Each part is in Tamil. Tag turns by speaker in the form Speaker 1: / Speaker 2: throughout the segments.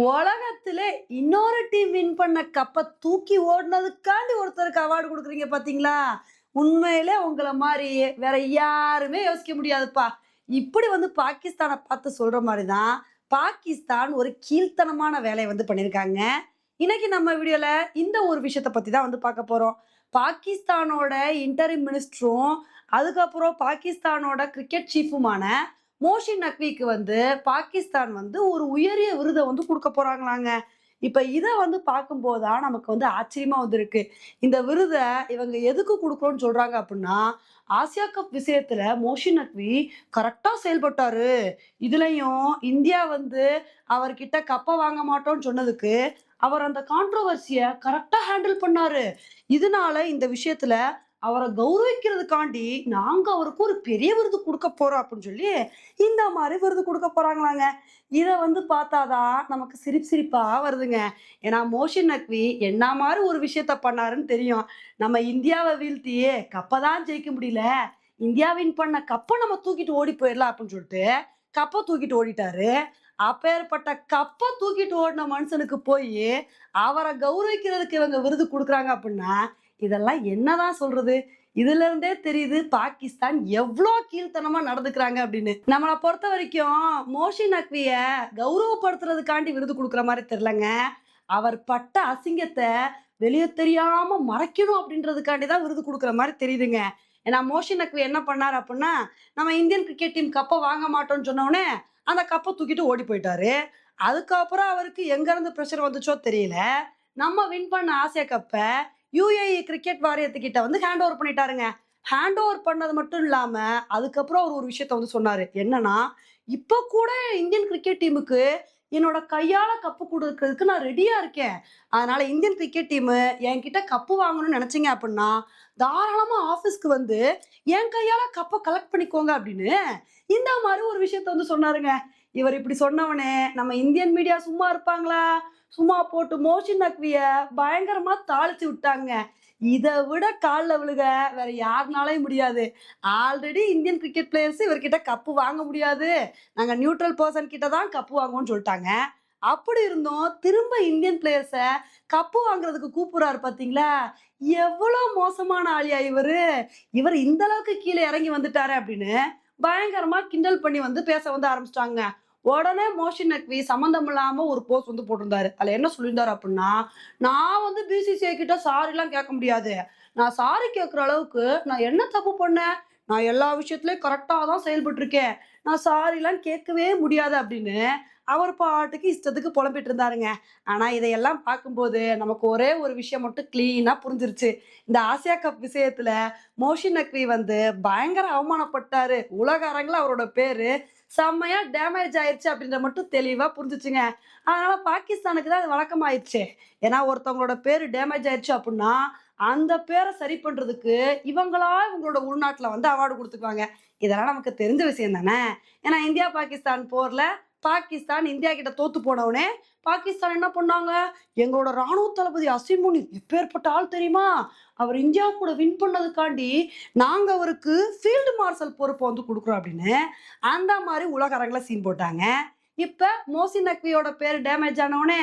Speaker 1: உலகத்திலே இன்னொரு டீம் வின் பண்ண கப்பை தூக்கி ஓடினதுக்காண்டி ஒருத்தருக்கு அவார்டு கொடுக்குறீங்க பார்த்தீங்களா உண்மையிலே உங்களை மாதிரி வேற யாருமே யோசிக்க முடியாதுப்பா. இப்படி வந்து பாகிஸ்தானை பார்த்து சொல்ற மாதிரி தான் பாகிஸ்தான் ஒரு கீழ்த்தனமான வேலையை வந்து பண்ணியிருக்காங்க. இன்னைக்கு நம்ம வீடியோல இந்த ஒரு விஷயத்த பத்தி தான் வந்து பார்க்க போறோம். பாகிஸ்தானோட இன்டரிம் மினிஸ்டரும் அதுக்கப்புறம் பாகிஸ்தானோட கிரிக்கெட் சீஃபுமான மோஷின் நக்விக்கு வந்து பாகிஸ்தான் வந்து ஒரு உயரிய விருதை வந்து கொடுக்க போறாங்களாங்க. இப்ப இதை வந்து பார்க்கும்போது தான் நமக்கு வந்து ஆச்சரியமா வந்திருக்கு. இந்த விருதை இவங்க எதுக்கு கொடுக்குறோன்னு சொல்றாங்க அப்படின்னா ஆசியா கப் விஷயத்துல மோஷின் நக்வி கரெக்டா செயல்பட்டாரு. இதுலயும் இந்தியா வந்து அவர்கிட்ட கப்பை வாங்க மாட்டோம்னு சொன்னதுக்கு அவர் அந்த கான்ட்ரோவர்சியை கரெக்டா ஹேண்டில் பண்ணாரு. இதனால இந்த விஷயத்துல அவரை கௌரவிக்கிறதுக்காண்டி நாங்க அவருக்கு ஒரு பெரிய விருது கொடுக்க போறோம் அப்படின்னு சொல்லி இந்த மாதிரி விருது கொடுக்க போறாங்களாங்க. இதை வந்து பார்த்தாதான் நமக்கு சிரிப்பு சிரிப்பா வருதுங்க. ஏன்னா மோஷின் நக்வி என்ன மாதிரி ஒரு விஷயத்த பண்ணாருன்னு தெரியும். நம்ம இந்தியாவை வீழ்த்தியே கப்பை தான் ஜெயிக்க முடியல. இந்தியா வின் பண்ண கப்பை நம்ம தூக்கிட்டு ஓடி போயிடலாம் அப்படின்னு சொல்லிட்டு கப்பை தூக்கிட்டு ஓடிட்டாரு. அப்பேற்பட்ட கப்பை தூக்கிட்டு ஓடின மனுஷனுக்கு போய் அவரை கௌரவிக்கிறதுக்கு இவங்க விருது கொடுக்குறாங்க அப்படின்னா இதெல்லாம் என்னதான் சொல்றது? இதுல இருந்தே தெரியுது பாகிஸ்தான் எவ்வளோ கீழ்த்தனமா நடந்துக்கிறாங்க அப்படின்னு. நம்மளை பொறுத்த வரைக்கும் மோஷின் நக்விய கௌரவப்படுத்துறதுக்காண்டி விருது கொடுக்குற மாதிரி தெரியலங்க. அவர் பட்ட அசிங்கத்தை வெளியே தெரியாம மறைக்கணும் அப்படின்றதுக்காண்டி தான் விருது கொடுக்குற மாதிரி தெரியுதுங்க. ஏன்னா மோஷின் நக்வி என்ன பண்ணார் அப்படின்னா நம்ம இந்தியன் கிரிக்கெட் டீம் கப்பை வாங்க மாட்டோம்னு சொன்னோடனே அந்த கப்பை தூக்கிட்டு ஓடி போயிட்டாரு. அதுக்கப்புறம் அவருக்கு எங்க இருந்து ப்ரெஷர் வந்துச்சோ தெரியல. நம்ம வின் பண்ண ஆசிய கப்பை யூஏஇ கிரிக்கெட் வாரியத்துக்கிட்ட வந்து ஹேண்ட் ஓவர் பண்ணிட்டாருங்க. ஹேண்ட் ஓவர் பண்ணது மட்டும் இல்லாம அதுக்கப்புறம் அவர் ஒரு விஷயத்த வந்து சொன்னாரு. என்னன்னா இப்போ கூட இந்தியன் கிரிக்கெட் டீமுக்கு என்னோட கையால கப்பு கொடுக்கறதுக்கு நான் ரெடியா இருக்கேன். அதனால இந்தியன் கிரிக்கெட் டீம் என்கிட்ட கப்பு வாங்கணும்னு நினச்சிங்க அப்படின்னா தாராளமா ஆஃபீஸ்க்கு வந்து என் கையால கப்பை கலெக்ட் பண்ணிக்கோங்க அப்படின்னு இந்த மாதிரி ஒரு விஷயத்த வந்து சொன்னாருங்க. இவர் இப்படி சொன்னவனே நம்ம இந்தியன் மீடியா சும்மா இருப்பாங்களா? சும்மா போட்டு மோஷின் நக்விய பயங்கரமா தாளிச்சு விட்டாங்க. இதை விட காலில் விழுக வேற யாருனாலையும் முடியாது. ஆல்ரெடி இந்தியன் கிரிக்கெட் பிளேயர்ஸ் இவர்கிட்ட கப்பு வாங்க முடியாது. நாங்கள் நியூட்ரல் பர்சன் கிட்ட தான் கப்பு வாங்குவோம்னு சொல்லிட்டாங்க. அப்படி இருந்தும் திரும்ப இந்தியன் பிளேயர்ஸை கப்பு வாங்குறதுக்கு கூப்பிடுறாரு பார்த்தீங்களா எவ்வளோ மோசமான ஆளியா இவர்? இவர் இந்த அளவுக்கு கீழே இறங்கி வந்துட்டாரு அப்படின்னு பயங்கரமா கிண்டல் பண்ணி வந்து பேச வந்து ஆரம்பிச்சிட்டாங்க. உடனே மோஷன் நக்வி சம்மந்தம் இல்லாம ஒரு போஸ்ட் வந்து போட்டிருந்தாரு. அதுல என்ன சொல்லியிருந்தாரு அப்படின்னா நான் வந்து பிசிசிஐ கிட்ட சாரிலாம் கேட்க முடியாது. நான் சாரி கேட்குற அளவுக்கு நான் என்ன தப்பு பண்ணேன்? நான் எல்லா விஷயத்துலயும் கரெக்டாக தான் செயல்பட்டு இருக்கேன் நான் சாரிலாம் கேட்கவே முடியாது அப்படின்னு அவர் பாட்டுக்கு இஷ்டத்துக்கு புலம்பிட்டு இருந்தாருங்க. ஆனால் இதையெல்லாம் பார்க்கும்போது நமக்கு ஒரே ஒரு விஷயம் மட்டும் கிளீனாக புரிஞ்சிருச்சு. இந்த ஆசியா கப் விஷயத்தில் மோஷின் நக்வி வந்து பயங்கர அவமானப்பட்டாரு. உலக அரங்கில் அவரோட பேரு செம்மையா டேமேஜ் ஆயிடுச்சு அப்படின்ற மட்டும் தெளிவா புரிஞ்சுச்சுங்க. அதனால பாகிஸ்தானுக்கு தான் அது வழக்கமாயிடுச்சு ஏன்னா ஒருத்தவங்களோட பேர் டேமேஜ் ஆயிடுச்சு அப்படின்னா அந்த பேரை சரி பண்றதுக்கு இவங்களா இவங்களோட உள்நாட்டுல வந்து அவார்டு கொடுத்துக்குவாங்க. இதெல்லாம் நமக்கு தெரிஞ்ச விஷயம் தானே? ஏன்னா இந்தியா பாகிஸ்தான் போர்ல பாகிஸ்தான் இந்தியா கிட்ட தோத்து போனவுடனே பாகிஸ்தான் என்ன பண்ணாங்க? எங்களோட ராணுவ தளபதி அசிமுனி எப்பேற்பட்ட ஆள் தெரியுமா? அவர் இந்தியா கூட வின் பண்ணதுக்காண்டி நாங்க அவருக்கு ஃபீல்டு மார்ஷல் பொறுப்பை வந்து கொடுக்குறோம் அப்படின்னு அந்த மாதிரி உலக அரங்கில் சீன் போட்டாங்க. இப்ப மோசின் நக்வியோட பேர் டேமேஜ் ஆனவுடனே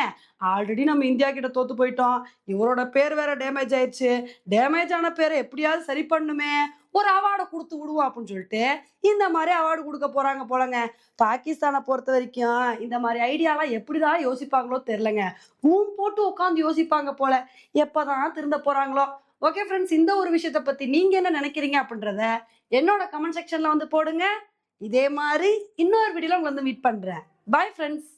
Speaker 1: ஆல்ரெடி நம்ம இந்தியா கிட்ட தோத்து போயிட்டோம். இவரோட பேர் வேற டேமேஜ் ஆயிடுச்சு டேமேஜ் ஆன பேரை எப்படியாவது சரி பண்ணுமே ஒரு அவார்டை கொடுத்து விடுவோம் அப்படின்னு சொல்லிட்டு இந்த மாதிரி அவார்டு கொடுக்க போறாங்க போலங்க. பாகிஸ்தானை பொறுத்த வரைக்கும் இந்த மாதிரி ஐடியாலாம் எப்படிதான் யோசிப்பாங்களோ தெரிலங்க ரூம் போட்டு உட்காந்து யோசிப்பாங்க போல. எப்பதான் திருந்த போறாங்களோ. ஓகே ஃப்ரெண்ட்ஸ் இந்த ஒரு விஷயத்தை பத்தி நீங்க என்ன நினைக்கிறீங்க அப்படின்றத என்னோட கமெண்ட் செக்ஷன்ல வந்து போடுங்க. இதே மாதிரி இன்னொரு வீடியோல உங்களை வந்து மீட் பண்றேன். Bye friends